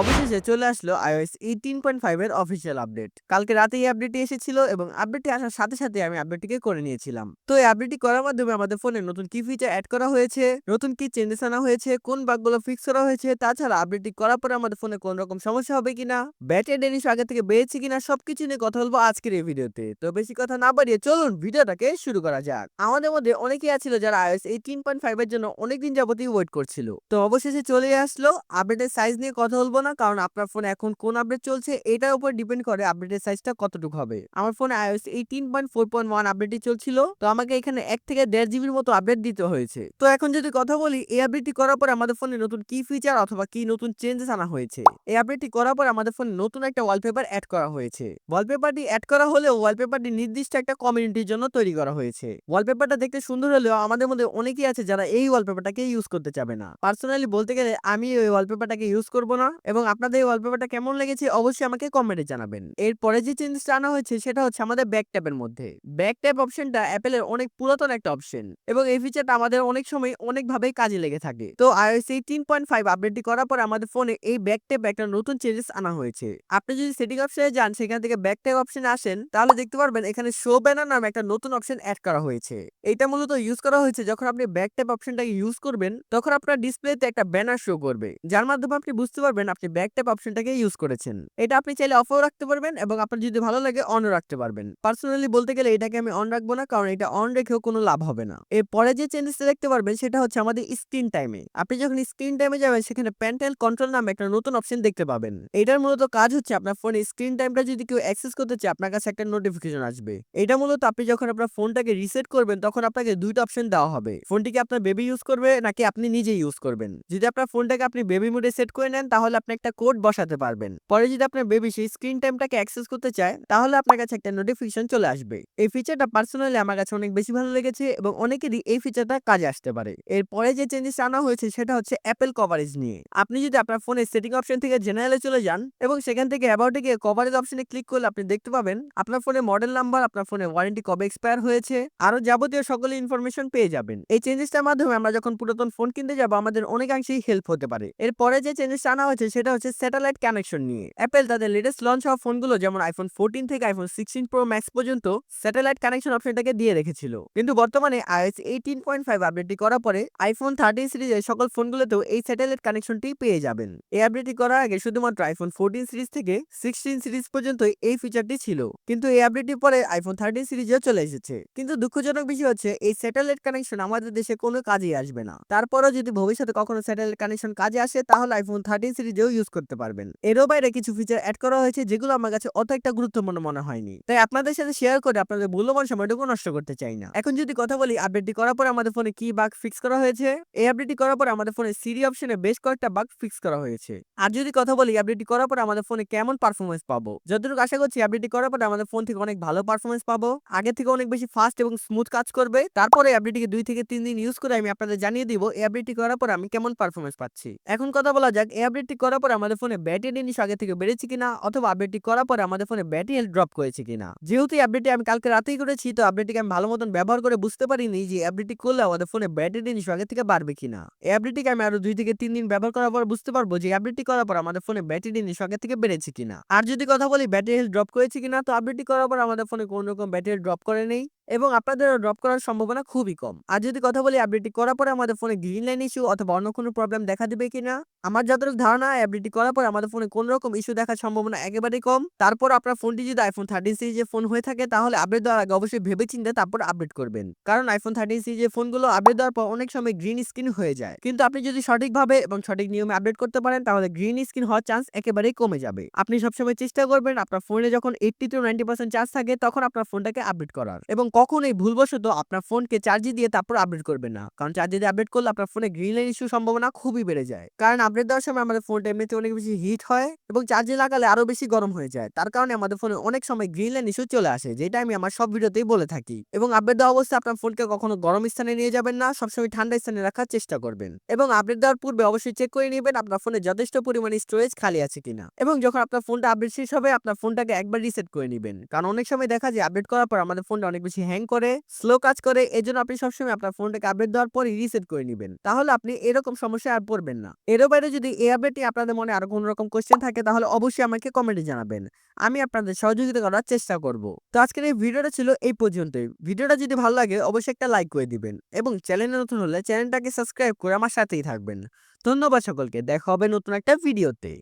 অবশেষে চলে আসলো iOS 18.5 এর অফিসিয়াল আপডেট কালকে রাতে এই আপডেটটি এসেছিল এবং আপডেটটি আসার সাথে সাথে আমি আপডেটটিকে করে নিয়েছিলাম। তো এই আপডেটটি করার মাধ্যমে আমাদের ফোনে নতুন কি ফিচার অ্যাড করা হয়েছে, নতুন কি চেঞ্জেস আনা হয়েছে, কোন বাগগুলো ফিক্স করা হয়েছে, তাছাড়া আপডেটটি করার পরে আমাদের ফোনে কোন রকম সমস্যা হবে কিনা ব্যাটারি ডেনিশ আগে থেকে বেড়েছে কিনা, সবকিছু নিয়ে কথা বলব আজকের এই ভিডিওতে। তো বেশি কথা না বাড়িয়ে চলুন ভিডিওটাকে শুরু করা যাক। আমাদের মধ্যে অনেকেই আছিল যারা iOS 18.5 এর জন্য অনেকদিন যাবতই ওয়েট করছিল। তো অবশেষে চলে আসলো আপডেটের সাইজ নিয়ে কথা বলব না। কারণ আপনার ফোনে এখন কোন আপডেট চলছে এটার উপর ডিপেন্ড করে আপডেটের সাইজটা কতটুকু হবে। আমার ফোনে iOS 18.4.1 আপডেটটি চলছিল। তো আমাকে এখানে এক থেকে দেড় জিবির মতো আপডেট দিতে হয়েছে। তো এখন যদি কথা বলি, এই আপডেটটি করার পর আমাদের ফোনে নতুন কি ফিচার অথবা কি নতুন চেঞ্জেস আনা হয়েছে? এই আপডেটটি করার পর আমাদের ফোনে নতুন একটা ওয়ালপেপার অ্যাড করা হয়েছে। ওয়ালপেপারটি অ্যাড করা হলেও ওয়ালপেপারটি নির্দিষ্ট একটা কমিউনিটির জন্য তৈরি করা হয়েছে। ওয়ালপেপারটা দেখতে সুন্দর হলেও আমাদের মধ্যে অনেকেই আছে যারা এই ওয়ালপেপারটাকে ইউজ করতে চাবে না। পার্সোনালি বলতে গেলে আমি ওই ওয়ালপেপারটাকে ইউজ করব না এবং আপনাদের এই ওয়ালপেপারটা কেমন লেগেছে অবশ্যই আমাকে কমেন্টে জানাবেন। এরপরে যে চেঞ্জটা আনা হয়েছে সেটা হচ্ছে আমাদের ব্যাক ট্যাপের মধ্যে। ব্যাক ট্যাপ অপশনটা অ্যাপেলের অনেক পুরাতন একটা অপশন এবং এই ফিচারটা আমাদের অনেক সময় অনেকভাবেই কাজে লেগে থাকে। তো iOS 18.5 আপডেটটি করার পর আমাদের ফোনে এই ব্যাক ট্যাপ একটা নতুন চেঞ্জেস আনা হয়েছে। আপনি যদি সেটিং অপশনে যান, সেখান থেকে ব্যাক ট্যাপ অপশনে আসেন, তাহলে দেখতে পারবেন এখানে শো ব্যানার নামে একটা নতুন অপশন অ্যাড করা হয়েছে। এটা মূলত ইউজ করা হয়েছে যখন আপনি ব্যাক ট্যাপ অপশনটাকে ইউজ করবেন, তখন আপনার ডিসপ্লেতে একটা ব্যানার শো করবে। যার মাধ্যমে আপনি বুঝতে পারবেন আপনি ব্যাক ট্যাপ অপশনটাকে ইউজ করেছেন। এটা আপনি চাইলে অফও রাখতে পারবেন এবং আপনার যদি ভালো লাগে অনও রাখতে পারবেন। পার্সোনালি বলতে গেলে এটাকে আমি অন রাখব না, কারণ এটা অন রেখেও কোনো লাভ হবে না। এর পরে যে চেঞ্জেসটা দেখতে পারবেন, সেটা হচ্ছে আমাদের স্ক্রিন টাইমে আপনি যখন স্ক্রিন টাইমে যাবেন, সেখানে প্যান্টেল কন্ট্রোল নামে একটা নতুন অপশন দেখতে পাবেন। এটার মূলত কাজ হচ্ছে আপনার ফোনে স্ক্রিন টাইমটা যদি কেউ অ্যাক্সেস করতে চায়, আপনার কাছে একটা নোটিফিকেশন আসবে। এটা মূলত আপনি যখন আপনার ফোনটাকে রিসেট করবেন, তখন আপনাকে দুইটা অপশন দেওয়া হবে। ফোনটিকে আপনার বেবি ইউজ করবে, নাকি আপনি নিজে ইউজ করবেন। যদি আপনার ফোনটাকে আপনি বেবি মোডে সেট করে নেন, তাহলে আপনি একটা কোড বসাতে পারবেন। পরে যদি আপনার বেবি সেই স্ক্রিন টাইমটাকে অ্যাক্সেস করতে চায়, তাহলে আপনার কাছে একটা নোটিফিকেশন চলে আসবে। এই ফিচারটা পার্সোনালি আমার কাছে অনেক বেশি ভালো লেগেছে এবং অনেকেরই এই ফিচারটা কাজে আসতে পারে। এরপরে যে চেঞ্জেস আনা হয়েছে সেটা হচ্ছে অ্যাপেল কভারেজ নিয়ে। আপনি যদি আপনার ফোনের সেটিং অপশন থেকে জেনারেলে চলে যান এবং সেখান থেকে অ্যাবাউটে গিয়ে কভারেজ অপশনে ক্লিক করলে আপনি দেখতে পাবেন, আপনার ফোনে মডেল নাম্বার আপনার ফোনে ওয়ারেন্টি কবে এক্সপায়ার হয়েছে আরও যাবতীয় সকল ইনফরমেশন পেয়ে যাবেন। এই চেঞ্জেসটার মাধ্যমে আমরা যখন পুরাতন ফোন কিনতে যাব, আমাদের অনেকাংশেই হেল্প হতে পারে। এরপরে যে চেঞ্জেসটা আনা হয়েছে সেটা হচ্ছে স্যাটেলাইট কানেকশন নিয়ে। অ্যাপেল তাদের লেটেস্ট লঞ্চ হওয়া ফোনগুলো যেমন আইফোন ফোরটিন থেকে আইফোন সিক্সটিন প্রো ম্যাক্স পর্যন্ত স্যাটেলাইট কানেকশন অপশনটাকে দিয়ে রেখেছিল। কিন্তু বর্তমানে iOS এইটিন পয়েন্ট ফাইভ আপডেটটি করার পরে আইফোন থার্টিন সিরিজের সকল ফোনগুলোতেও এই স্যাটেলাইট কানেকশনটি পেয়ে যাবেন। এই আপডেটটি করার আগে শুধুমাত্র আইফোন ফোরটিন সিরিজ থেকে সিক্সটিন সিরিজ পর্যন্ত এই ফিচারটি ছিল। কিন্তু এই আপডেটটি পরে আইফোন থার্টিন সিরিজেও চলে এসেছে। কিন্তু দুঃখজনক বিষয় হচ্ছে এই স্যাটেলাইট কানেকশন আমাদের দেশে কোনো কাজেই আসবে না। তারপরও যদি ভবিষ্যতে কখনো স্যাটেলাইট কানেকশন কাজে আসে, তাহলে আইফোন থার্টিন সিরিজেও ইউজ করতে পারবেন। এরও বাইরে কিছু ফিচার অ্যাড করা হয়েছে, যেগুলো আমার কাছে অত একটা গুরুত্বপূর্ণ মনে হয়নি। তাই আপনাদের সাথে শেয়ার করে আপনাদের মূল্যবান সময়টুকু নষ্ট করতে চাই না। এখন যদি কথা বলি আপডেটটি করার পর আমাদের ফোনে কি বাগ ফিক্স করা হয়েছে? এই আপডেটটি করার পর আমাদের ফোনে সিরি অপশনে বেশ কয়েকটা বাগ ফিক্স করা হয়েছে। আর যদি কথা বলি আপডেটটি করার পর আমাদের ফোনে কেমন পারফরমেন্স পাবো? যতটুকু আশা করছি আপডেটটি করার পর আমাদের ফোন থেকে অনেক ভালো পারফরমেন্স পাবো। আগে থেকে অনেক বেশি ফাস্ট এবং স্মুথ কাজ করবে। তারপরে আপডেটটিকে দুই থেকে তিন দিন ইউজ করে আমি আপনাদের জানিয়ে দিব, এই আপডেটটি করার পর আমি কেমন পারফরমেন্স পাচ্ছি। এখন কথা বলা যাক, এই আপডেটটি করার পর আমাদের ফোনে ব্যাটারি জিনিস আগে থেকে বেড়েছে কিনা অথবা আপডেটটি করার পর আমাদের ফোনে ব্যাটারি হেলথ ড্রপ করেছে কিনা। যেহেতু আপডেটটি আমি কালকে রাতেই করেছি, তো আপডেটটিকে আমি ভালো মতন ব্যবহার করে বুঝতে পারিনি যে আপডেটটি করলে আমাদের ফোনে ব্যাটারি জিনিস আগে থেকে বাড়বে কিনা। এই আপডেটটিকে আমি আরও দুই থেকে তিন দিন ব্যবহার করার পর বুঝতে পারব যে আপডেটটি করার পর আমাদের ফোনে ব্যাটারি জিনিস আগে থেকে বেড়েছে কিনা। আর যদি কথা বলি ব্যাটারি হেলথ ড্রপ করেছে কিনা, তো আপডেটটি করার পর আমাদের ফোনে কোনো রকম ব্যাটারি ড্রপ করে নেই। এবং আপনাদের ড্রপ করার সম্ভাবনা খুবই কম। আর যদি কথা বলি আপডেটটি করার পরে আমাদের ফোনে গ্রিন লাইন ইস্যু অথবা অন্য কোনো প্রবলেম দেখা দেবে কিনা, আমার যতটুকু ধারণা আপডেটটি করার পর আমাদের ফোনে কোনো রকম ইস্যু দেখার সম্ভাবনা একেবারেই কম। তারপর আপনার ফোনটি যদি আইফোন থার্টিন সিরিজের ফোন হয়ে থাকে, তাহলে আপডেট দেওয়ার আগে অবশ্যই ভেবে চিন্তে তারপর আপডেট করবেন। কারণ আইফোন থার্টিন সিরিজের ফোনগুলো আপডেট দেওয়ার পর অনেক সময় গ্রিন স্ক্রিন হয়ে যায়। কিন্তু আপনি যদি সঠিকভাবে এবং সঠিক নিয়মে আপডেট করতে পারেন, তাহলে গ্রিন স্ক্রিন হওয়ার চান্স একেবারেই কমে যাবে। আপনি সবসময় চেষ্টা করবেন, আপনার ফোনে যখন eighty to ninety percent charge থাকে, তখন আপনার ফোনটাকে আপডেট করার। এবং কখনোই ভুলবশত আপনার ফোনকে চার্জে দিয়ে তারপর আপডেট করবেন না। কারণ চার্জে দিয়ে আপডেট করলে আপনার ফোনে গ্রিন লাইন ইস্যু সম্ভাবনা খুবই বেড়ে যায়। কারণ আপডেট দেওয়ার সময় আমাদের ফোনটা এমনিতে অনেক বেশি হিট হয় এবং চার্জে লাগালে আরও বেশি গরম হয়ে যায়। তার কারণে আমাদের ফোনে অনেক সময় গ্রিন লাইন ইস্যু চলে আসে, যেটা আমি আমার সব ভিডিওতেই বলে থাকি। এবং আপডেট দেওয়া অবস্থায় আপনার ফোনকে কখনো গরম স্থানে নিয়ে যাবেন না, সবসময় ঠান্ডা স্থানে রাখার চেষ্টা করবেন। এবং আপডেট দেওয়ার পূর্বে অবশ্যই চেক করে নেবেন আপনার ফোনে যথেষ্ট পরিমাণে স্টোরেজ খালি আছে কিনা। এবং যখন আপনার ফোনটা আপডেট শেষ হবে, আপনার ফোনটাকে একবার রিসেট করে নেবেন। কারণ অনেক সময় দেখা যায় আপডেট করার পর আমাদের ফোনটা অনেক বেশি হ্যাং করে, স্লো কাজ করে এজন্য আপনি সবসময় আপনার ফোনটাকে আপডেট দেওয়ার পরই রিসেট করে নিবেন। তাহলে আপনি এরকম সমস্যায় আর পড়বেন না। এরও বাইরে যদি এই আপডেট নিয়ে আপনাদের মনে আরও কোন রকম কোয়েশ্চেন থাকে তাহলে অবশ্যই আমাকে কমেন্টে জানাবেন। আমি আপনাদের সহযোগিতা করার চেষ্টা করব। তো আজকের এই ভিডিওটা ছিল এই পর্যন্তই। ভিডিওটা যদি ভালো লাগে অবশ্যই একটা লাইক করে দিবেন এবং চ্যানেলে নতুন হলে চ্যানেলটাকে সাবস্ক্রাইব করে আমার সাথেই থাকবেন। ধন্যবাদ সকলকে। দেখা হবে নতুন একটা ভিডিওতে।